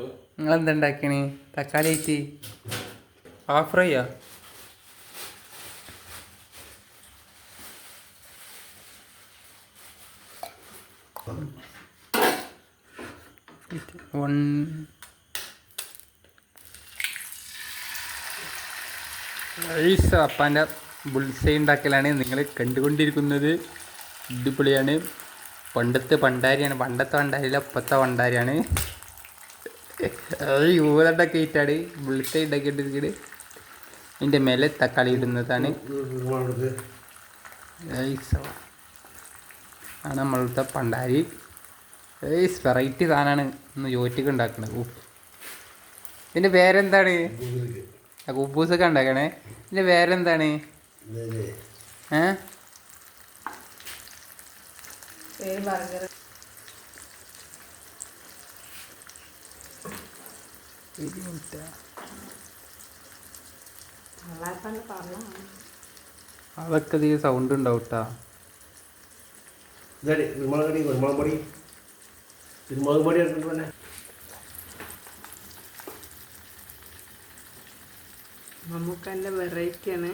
നിങ്ങൾ എന്താ ഉണ്ടാക്കണേ തക്കാളി ആയിട്ട്. ഹാഫ് ഫ്രൈയാ വൺ ഐസ് അപ്പാന്റെ ബുൾസൈ ഉണ്ടാക്കലാണ്. നിങ്ങൾ കണ്ടുകൊണ്ടിരിക്കുന്നത് അടിപൊളിയാണ്. പണ്ടത്തെ പണ്ടാരിയാണ്. പണ്ടത്തെ പണ്ടാരിയില്ല ഇപ്പത്തെ പണ്ടാരിയാണ്. അത് യൂതുണ്ടാക്കി ഇട്ടാണ്. ഉണ്ടാക്കി ഉണ്ടാക്കിയിട്ടിരിക്കുന്നത് ഇതിന്റെ മേലെ തക്കാളി ഇടുന്നതാണ്. ആണ്. നമ്മളുടെ പണ്ടാരി. ഏയ്സ് വെറൈറ്റി സാധനമാണ് ഇന്ന് യോറ്റിക്ക് ഉണ്ടാക്കുന്നത് ഇതിന്റെ പേരെന്താണ്? കുബൂസൊക്കെ ഉണ്ടാക്കണേ. ഇതിന്റെ പേരെന്താണ്? ഏ? പറഞ്ഞതാണ് അതൊക്കെ അധികം സൗണ്ട് ഉണ്ടാവും കേട്ടാ ഇതടി പൊടി പൊടി എടുത്തിട്ട് തന്നെ നമുക്കതിന്റെ വെറൈറ്റിയാണ്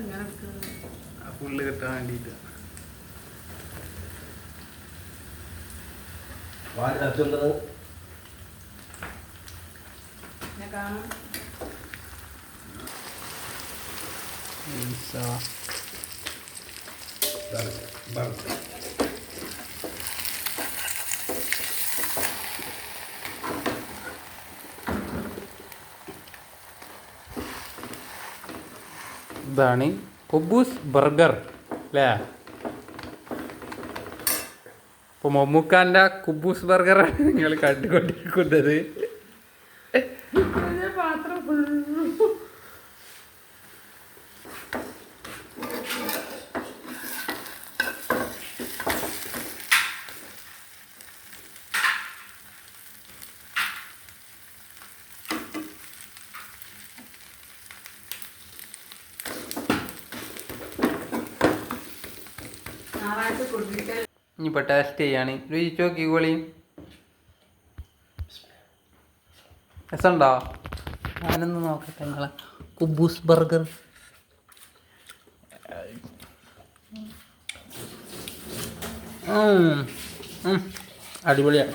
അങ്ങനെ ഫുള്ള് കിട്ടാൻ വേണ്ടിയിട്ട്. വാൽ തച്ചുകൊണ്ടത് കാണാം ഇതാണ് കുബൂസ് ബർഗർ അല്ലേ? ഇപ്പോൾ മമ്മൂക്കാന്റെ കുബൂസ് ബർഗറാണ് നിങ്ങൾ കണ്ടുകൊണ്ടിരിക്കുന്നത്. പാത്രം ഇനിയിപ്പോൾ ടേസ്റ്റ് ചെയ്യാണ്. രുചിച്ച് നോക്കി ഗോളി രസമുണ്ടോ? ഞാനൊന്ന് നോക്കട്ടെ നിങ്ങളെ. കുബൂസ് ബർഗർ. അടിപൊളിയാണ്